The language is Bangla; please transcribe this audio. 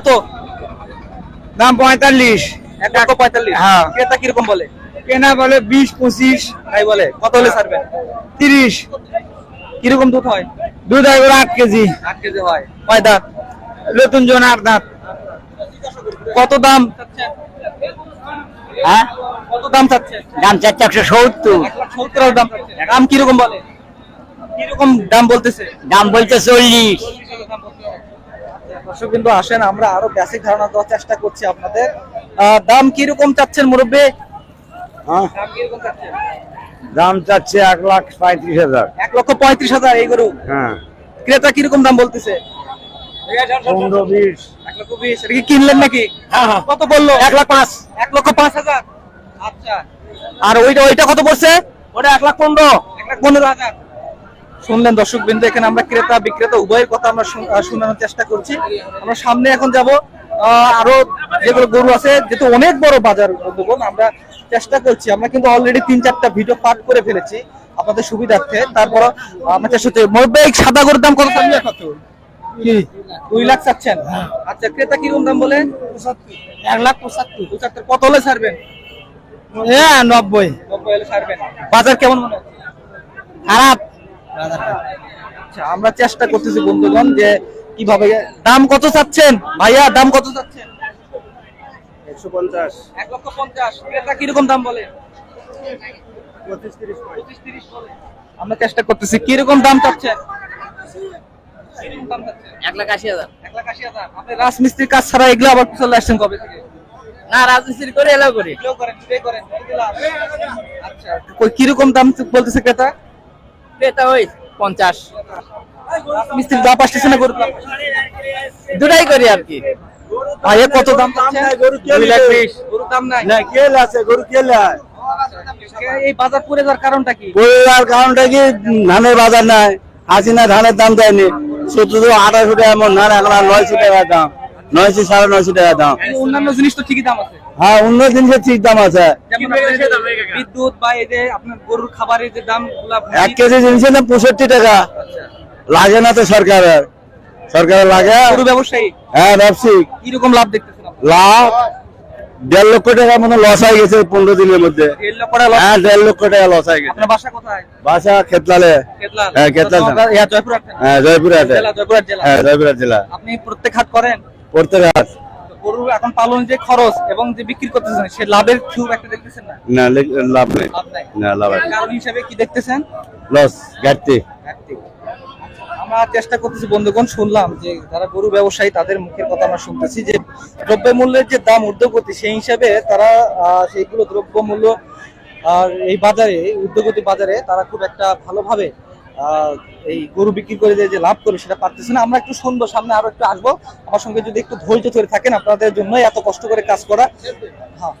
কত? দাম পঁয়তাল্লিশ। এক লক্ষ পঁয়তাল্লিশ। হ্যাঁ। ক্রেতা কীরকম বলে? কেনা বলে বিশ পঁচিশ। তাই বলে। কত হলে ছাড়বেন তিরিশ। কীরকম দুধ হয়? দুধ হয় ওরা আট কেজি। আট কেজি হয়। কয় দাঁত। নতুন জন আট দাঁত। কত দাম? হ্যাঁ? কত দাম চাচ্ছে? দাম চারটে একশো সত্তর। সত্তর দাম দাম কীরকম বলে? কীরকম দাম বলতেছে? দাম বলছে চল্লিশ। দর্শক কিন্তু আসেন আমরা আরও বেসিক ধারণা দেওয়ার চেষ্টা করছি আপনাদের। দাম কীরকম চাচ্ছেন মুরব্বী? হ্যাঁ। দাম চাচ্ছে এক লাখ পঁয়ত্রিশ হাজার। এক লক্ষ পঁয়ত্রিশ হাজার এই গরু? হ্যাঁ। ক্রেতা কীরকম দাম বলতেছে? পনেরো বিশ। এক লক্ষ বিশ। এটা কি কিনলেন নাকি? হ্যাঁ হ্যাঁ। কত বলল? এক লাখ পাঁচ। এক লক্ষ পাঁচ হাজার। আচ্ছা। আর ওইটা ওইটা কত পড়ছে? ওটা এক লাখ পনেরো। এক লাখ পনেরো হাজার। শুনলেন দর্শক বিন্দু এখানে আমরা ক্রেতা বিক্রেতা উভয়ের কথা আমরা শোনানোর চেষ্টা করছি। আমরা সামনে এখন যাব আরও যেগুলো গরু আছে যেহেতু অনেক বড় বাজার বন্ধুগণ আমরা চেষ্টা করছি। আমরা কিন্তু অলরেডি তিন চারটা ভিডিও পার্ট করে ফেলেছি আপনাদের সুবিধার্থে। তারপর আমরা চেষ্টা করছি। এই সাদা গরুর দাম কত থাকবে? কি? দুই লাখ চাচ্ছেন। আচ্ছা ক্রেতা কীরকম দাম বলে? এক লাখ পঁচাত্তর। পঁচাত্তর। কত হলে ছাড়বেন? হ্যাঁ নব্বই। নব্বই হলে ছাড়বেন। বাজার কেমন মনে খারাপ। আচ্ছা আমরা চেষ্টা করতেছি বন্ধুগণ যে কীভাবে দাম কত চাচ্ছেন? ভাইয়া দাম কত চাচ্ছেন? একশো পঞ্চাশ। এক লক্ষ পঞ্চাশ। ক্রেতা কীরকম দাম বলে? পঁচিশ তিরিশ পঁচিশ তিরিশ বলে। আমরা চেষ্টা করতেছি কীরকম দাম চাচ্ছেন? কীরকম দাম চাচ্ছেন? এক লাখ আশি হাজার। এক লাখ আশি হাজার। আপনি রাজমিস্ত্রির কাজ ছাড়া এগুলো আবার চলে আসছেন কবে থেকে? না রাজমিস্ত্রি করে এলাও করি। আচ্ছা কই কীরকম দাম বলতেছে ক্রেতা? এটা ওই পঞ্চাশ। রাজমিস্ত্রির দাম আসতেছে না গরু দুটাই করি আর কি। ভাইয়া কত দাম দুই লাখ বিশ। গরুর দাম নাই। না কেল আছে গরু কেল এই বাজার পড়ে যাওয়ার কারণটা কি? পরিবার কারণটা কি? ধানের বাজার নাই। হাসিনা ধানের দাম দেয়নি। শুধু আঠারোশো টাকা এমন ধান এখন আর নয়শো টাকা দাম। নয়শো সাড়ে নয়শো টাকা দাম। অন্যান্য জিনিস তো ঠিকই দাম আছে। হ্যাঁ অন্য জিনিসের ঠিক দাম আছে। বিদ্যুৎ বা এই যে আপনার গরুর খাবারের যে দাম এক কেজি জিনিসের দাম পঁয়ষট্টি টাকা। লাগে না তো সরকারের। সরকারের লাগে। গরু ব্যবসায়ী? হ্যাঁ ব্যবসায়িক কীরকম লাভ দেখতেছেন লাভ? দেড় লক্ষ টাকা মনে লস হয়ে গেছে পনেরো দিনের মধ্যে। হ্যাঁ দেড় লক্ষ টাকা লস হয়ে গেছে। বাসা কোথায়? বাসা খেতলালে। হ্যাঁ, কেতলাল। তো জয়পুরহাট হ্যাঁ জয়পুরহাটে। জেলা হ্যাঁ জয়পুরহাট জেলা। আপনি প্রত্যেক হাট করেন? রাত গরুর এখন পালন যে খরচ এবং যে বিক্রি করতেছেন সে লাভের খুব একটা দেখতেছেন না? না লাভ নাই। না লাভ আছে কারণ হিসেবে কি দেখতেছেন? লস ঘাটতি। আমরা চেষ্টা করতেছি বন্ধুগণ শুনলাম যে যারা গরু ব্যবসায়ী তাদের মুখের কথা আমরা শুনতেছি যে দ্রব্য মূল্যের যে দাম ঊর্ধ্বগতি সেই হিসাবে তারা সেইগুলো দ্রব্য মূল্য আর এই বাজারে ঊর্ধ্বগতি বাজারে তারা খুব একটা ভালোভাবে এই গরু বিক্রি করে যে লাভ করে সেটা পারতেছে না। আমরা একটু শুনব সামনে আরও একটু আসব। আমার সঙ্গে যদি একটু ধৈর্য ধরে থাকেন, আপনাদের জন্য এত কষ্ট করে কাজ করা। হ্যাঁ।